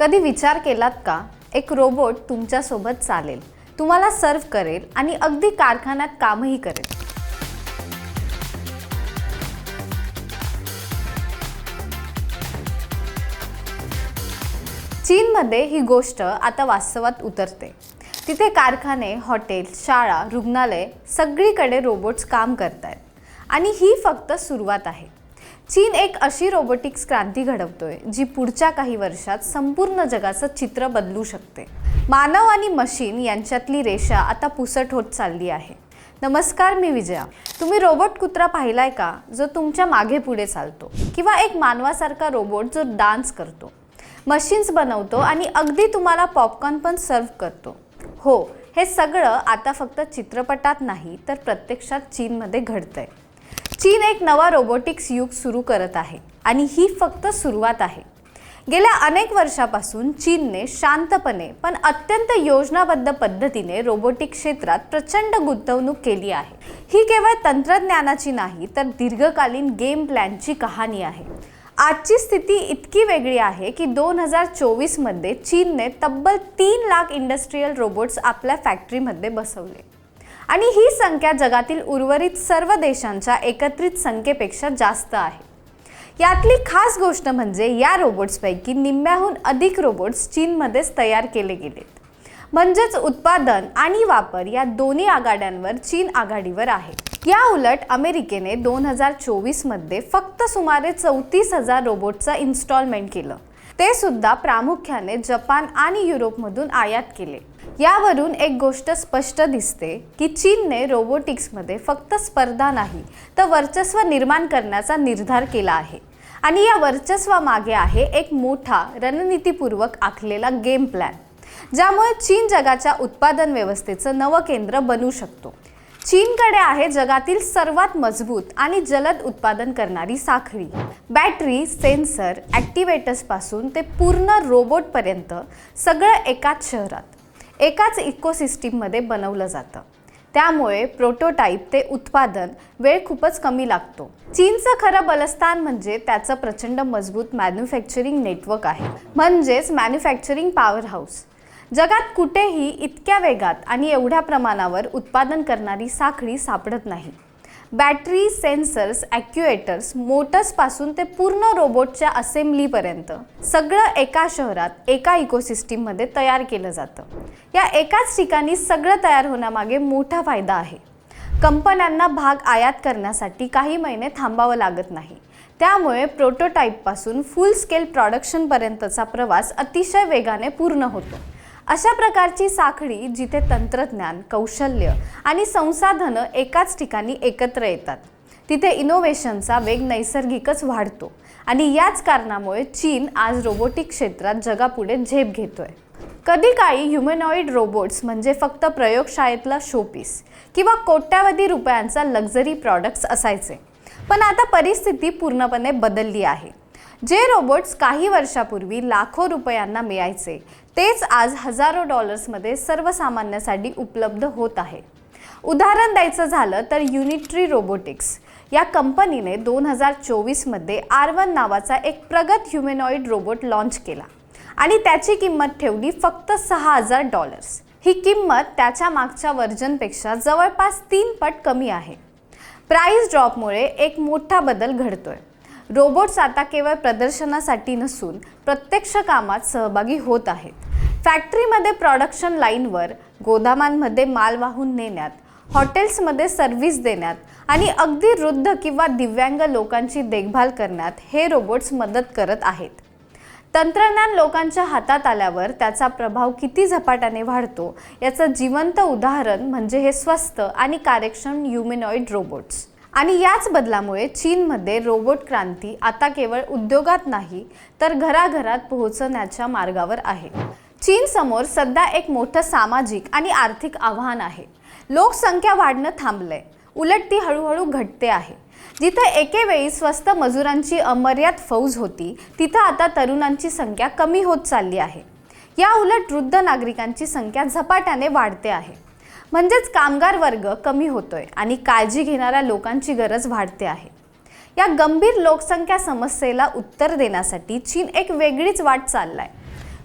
कधी विचार केलात का? एक रोबोट तुमच्यासोबत चालेल. तुम्हाला सर्व करेल आणि अगदी कारखान्यात कामही करेल. चीनमध्ये ही गोष्ट आता वास्तवात उतरते. तिथे कारखाने हॉटेल शाळा रुग्णालय सगळीकडे रोबोट्स काम करत आहेत आणि ही फक्त सुरुवात आहे. चीन एक अशी रोबोटिक्स क्रांती घडवतोय जी पुढच्या काही वर्षात संपूर्ण जगाचं चित्र बदलू शकते. मानव आणि मशीन यांच्यातली रेषा आता पुसट होत चालली आहे. नमस्कार मी विजया. तुम्ही रोबोट कुत्रा पाहिलाय का जो तुमच्या मागे पुढे चालतो किंवा एक मानवासारखा रोबोट जो डान्स करतो? मशीन्स बनवतो आणि अगदी तुम्हाला पॉपकॉर्न पण सर्व करतो. हो हे सगळं आता फक्त चित्रपटात नाही तर प्रत्यक्षात चीनमध्ये घडतंय. चीन एक नवा रोबोटिक्स युग सुरू करत आहे आणि ही फक्त सुरुवात आहे. गेल्या अनेक वर्षापासून चीनने शांतपणे पण अत्यंत योजनाबद्ध पद्धतीने रोबोटिक क्षेत्रात प्रचंड गुंतवणूक केली आहे. ही केवळ तंत्रज्ञानाची नाही तर दीर्घकालीन गेम प्लॅनची कहाणी आहे. आजची स्थिती इतकी वेगळी आहे की दोन हजार चोवीसमध्ये चीनने तब्बल तीन लाख इंडस्ट्रीयल रोबोट्स आपल्या फॅक्टरीमध्ये बसवले. आणि ही संख्या जगातील उर्वरित सर्व देशांच्या एकत्रित संख्येपेक्षा जास्त आहे. यातली खास गोष्ट म्हणजे या रोबोट्सपैकी निम्म्याहून अधिक रोबोट्स चीनमध्येच तयार केले गेलेत. म्हणजेच उत्पादन आणि वापर या दोन्ही आघाड्यांवर चीन आघाडीवर आहे. या उलट अमेरिकेने दोन हजार चोवीसमध्ये फक्त सुमारे चौतीस हजार रोबोटचं इन्स्टॉलमेंट केलं. ते सुद्धा प्रामुख्याने जपान आणि युरोपमधून आयात केले. यावरून एक गोष्ट स्पष्ट दिसते की चीनने रोबोटिक्समध्ये फक्त स्पर्धा नाही तर वर्चस्व निर्माण करण्याचा निर्धार केला आहे. आणि या वर्चस्वामागे आहे एक मोठा रणनीतीपूर्वक आखलेला गेम प्लॅन ज्यामुळे चीन जगाच्या उत्पादन व्यवस्थेचं नवं केंद्र बनू शकतो. चीनकडे आहे जगातील सर्वात मजबूत आणि जलद उत्पादन करणारी साखळी. बॅटरी सेन्सर ॲक्टिवेटर्सपासून ते पूर्ण रोबोटपर्यंत सगळं एकाच शहरात एकाच इकोसिस्टीममध्ये बनवलं जातं. त्यामुळे प्रोटोटाईप ते उत्पादन वेळ खूपच कमी लागतो. चीनचं खरं बलस्थान म्हणजे त्याचं प्रचंड मजबूत मॅन्युफॅक्चरिंग नेटवर्क आहे. म्हणजेच मॅन्युफॅक्चरिंग पॉवर हाऊस जगात कुठेही इतक्या वेगात आणि एवढ्या प्रमाणावर उत्पादन करणारी साखळी सापडत नाही. बॅटरी सेन्सर्स ॲक्युएटर्स मोटर्सपासून ते पूर्ण रोबोटच्या असेंब्लीपर्यंत सगळं एका शहरात एका इकोसिस्टीममध्ये तयार केलं जातं. या एकाच ठिकाणी सगळं तयार होण्यामागे मोठा फायदा आहे. कंपन्यांना भाग आयात करण्यासाठी काही महिने थांबावं लागत नाही. त्यामुळे प्रोटोटाईपपासून फुल स्केल प्रॉडक्शनपर्यंतचा प्रवास अतिशय वेगाने पूर्ण होतो. अशा प्रकारची साखळी जिथे तंत्रज्ञान कौशल्य आणि संसाधनं एकाच ठिकाणी एकत्र येतात तिथे इनोव्हेशनचा वेग नैसर्गिकच वाढतो आणि याच कारणामुळे चीन आज रोबोटिक क्षेत्रात जगापुढे झेप घेतोय. कधी काळी ह्युमनॉइड रोबोट्स म्हणजे फक्त प्रयोगशाळेतला शोपीस किंवा कोट्यावधी रुपयांचा लक्झरी प्रॉडक्ट्स असायचे. पण आता परिस्थिती पूर्णपणे बदलली आहे. जे रोबोट्स काही वर्षापूर्वी लाखो रुपयांना मिळायचे तेच आज हजारो डॉलर्समध्ये सर्वसामान्यासाठी उपलब्ध होत आहे. उदाहरण द्यायचं झालं तर युनिट्री रोबोटिक्स या कंपनीने दोन हजार चोवीसमध्ये आर वन नावाचा एक प्रगत ह्युमेनॉइड रोबोट लॉन्च केला आणि त्याची किंमत ठेवली फक्त सहा हजार डॉलर्स ही किंमत त्याच्या मागच्या वर्जनपेक्षा जवळपास तीन पट कमी आहे. प्राईस ड्रॉपमुळे एक मोठा बदल घडतोय. रोबोट्स आता केवळ प्रदर्शनासाठी नसून प्रत्यक्ष कामात सहभागी होत आहेत. फॅक्टरीमध्ये प्रॉडक्शन लाईनवर गोदामांमध्ये माल वाहून नेण्यात हॉटेल्समध्ये सर्व्हिस देण्यात आणि अगदी वृद्ध किंवा दिव्यांग लोकांची देखभाल करण्यात हे रोबोट्स मदत करत आहेत. तंत्रज्ञान लोकांच्या हातात आल्यावर त्याचा प्रभाव किती झपाट्याने वाढतो याचं जिवंत उदाहरण म्हणजे हे स्वस्त आणि कार्यक्षम ह्युमेनॉइड रोबोट्स आणि याच बदलामुळे चीनमध्ये रोबोट क्रांती आता केवळ उद्योगात नाही तर घराघरात पोहोचण्याच्या मार्गावर आहे. चीनसमोर सध्या एक मोठं सामाजिक आणि आर्थिक आव्हान आहे. लोकसंख्या वाढणं थांबलंय. उलट ती हळूहळू घटते आहे. जिथे एकेवेळी स्वस्त मजुरांची अमर्याद फौज होती तिथं आता तरुणांची संख्या कमी होत चालली आहे. या उलट वृद्ध नागरिकांची संख्या झपाट्याने वाढते आहे. म्हणजेच कामगार वर्ग कमी होतोय आणि काळजी घेणाऱ्या लोकांची गरज वाढते आहे. या गंभीर लोकसंख्या समस्येला उत्तर देण्यासाठी चीन एक वेगळीच वाट चाललाय.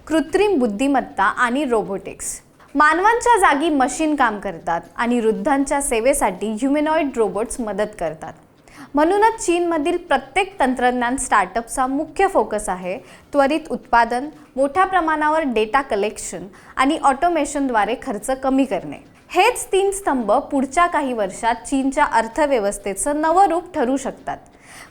कृत्रिम बुद्धिमत्ता आणि रोबोटिक्स. मानवांच्या जागी मशीन काम करतात आणि वृद्धांच्या सेवेसाठी ह्युमेनॉइड रोबोट्स मदत करतात. म्हणूनच चीनमधील प्रत्येक तंत्रज्ञान स्टार्टअपचा मुख्य फोकस आहे त्वरित उत्पादन मोठ्या प्रमाणावर डेटा कलेक्शन आणि ऑटोमेशनद्वारे खर्च कमी करणे. हेच तीन स्तंभ पुढच्या काही वर्षात चीनच्या अर्थव्यवस्थेचं नवं रूप ठरू शकतात.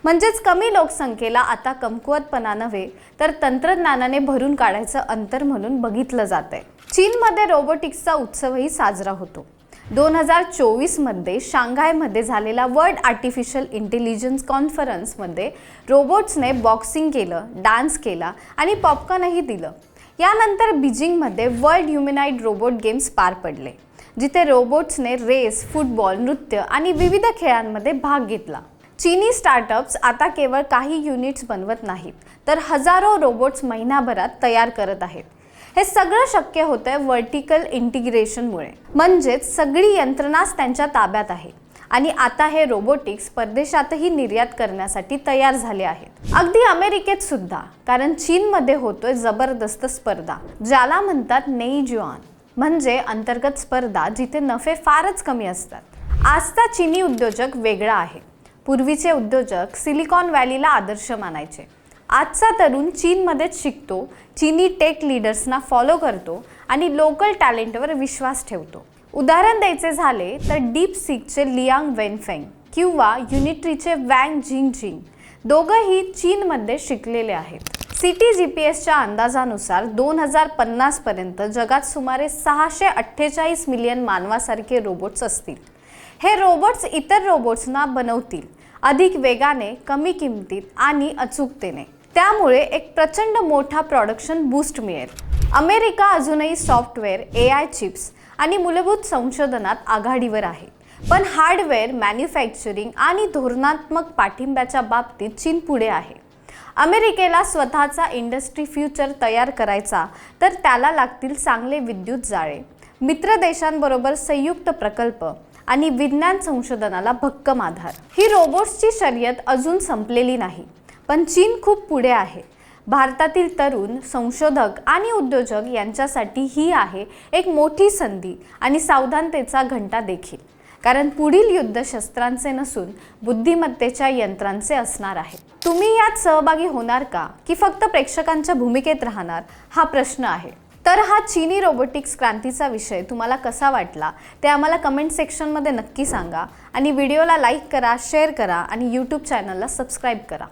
म्हणजेच कमी लोकसंख्येला आता कमकुवतपणा नव्हे तर तंत्रज्ञानाने भरून काढायचं अंतर म्हणून बघितलं जात आहे चीनमध्ये रोबोटिक्सचा उत्सवही साजरा होतो. दोन हजार चोवीसमध्ये शांघायमध्ये झालेला वर्ल्ड आर्टिफिशियल इंटेलिजन्स कॉन्फरन्समध्ये रोबोट्सने बॉक्सिंग केलं डान्स केला आणि पॉपकॉर्नही दिलं. यानंतर बीजिंगमध्ये वर्ल्ड ह्युमनाइड रोबोट गेम्स पार पडले. जिथे रोबोट्सने रेस फुटबॉल नृत्य आणि विविध खेळांमध्ये भाग घेतला. चीनी स्टार्टअप्स आता केवळ काही युनिट्स बनवत नाहीत तर हजारो रोबोट्स महिनाभरात तयार करत आहेत. हे सगळं शक्य होतंय व्हर्टिकल इंटिग्रेशनमुळे. म्हणजेच सगळी यंत्रणाच त्यांच्या ताब्यात आहे आणि आता हे रोबोटिक्स परदेशातही निर्यात करण्यासाठी तयार झाले आहेत. अगदी अमेरिकेत सुद्धा कारण चीनमध्ये होतोय जबरदस्त स्पर्धा ज्याला म्हणतात नेईजुआन. म्हणजे अंतर्गत स्पर्धा जिथे नफे फारच कमी असतात. आजचा चिनी उद्योजक वेगळा आहे. पूर्वीचे उद्योजक सिलिकॉन व्हॅलीला आदर्श मानायचे. आजचा तरुण चीनमध्येच शिकतो चीनी टेक लीडर्सना फॉलो करतो आणि लोकल टॅलेंटवर विश्वास ठेवतो. उदाहरण द्यायचे झाले तर डीप सिकचे लियांग वेनफेंग किंवा युनिट्रीचे वँग झिंग झिंग दोघंही चीनमध्ये शिकलेले आहेत. सिटी जी पी एसच्या अंदाजानुसार दोन हजार पन्नासपर्यंत जगात सुमारे सहाशे अठ्ठेचाळीस मिलियन मानवासारखे रोबोट्स असतील. हे रोबोट्स इतर रोबोट्सना बनवतील अधिक वेगाने कमी किमतीत आणि अचूकतेने. त्यामुळे एक प्रचंड मोठा प्रॉडक्शन बूस्ट मिळेल. अमेरिका अजूनही सॉफ्टवेअर ए आय चिप्स आणि मूलभूत संशोधनात आघाडीवर आहे. पण हार्डवेअर मॅन्युफॅक्चरिंग आणि धोरणात्मक पाठिंब्याच्या बाबतीत चीन पुढे आहे. अमेरिकेला स्वतःचा इंडस्ट्री फ्युचर तयार करायचा तर त्याला लागतील चांगले विद्युत जाळे. मित्र देशांबरोबर संयुक्त प्रकल्प आणि विज्ञान संशोधनाला भक्कम आधार. ही रोबोट्सची शर्यत अजून संपलेली नाही पण चीन खूप पुढे आहे. भारतातील तरुण संशोधक आणि उद्योजक यांच्यासाठी ही आहे एक मोठी संधी आणि सावधानतेचा घंटा देखील. कारण पुढील युद्ध शस्त्रांचे नसून बुद्धिमत्तेच्या यंत्रांचे असणार आहे. तुम्ही यात सहभागी होणार का? की फक्त प्रेक्षकांच्या भूमिकेत राहणार? हा प्रश्न आहे. तर हा चीनी रोबोटिक्स क्रांतीचा विषय तुम्हाला कसा वाटला? ते आम्हाला कमेंट सेक्शनमध्ये नक्की सांगा. आणि व्हिडिओला लाईक करा शेअर करा आणि यूट्यूब चॅनलला सबस्क्राईब करा.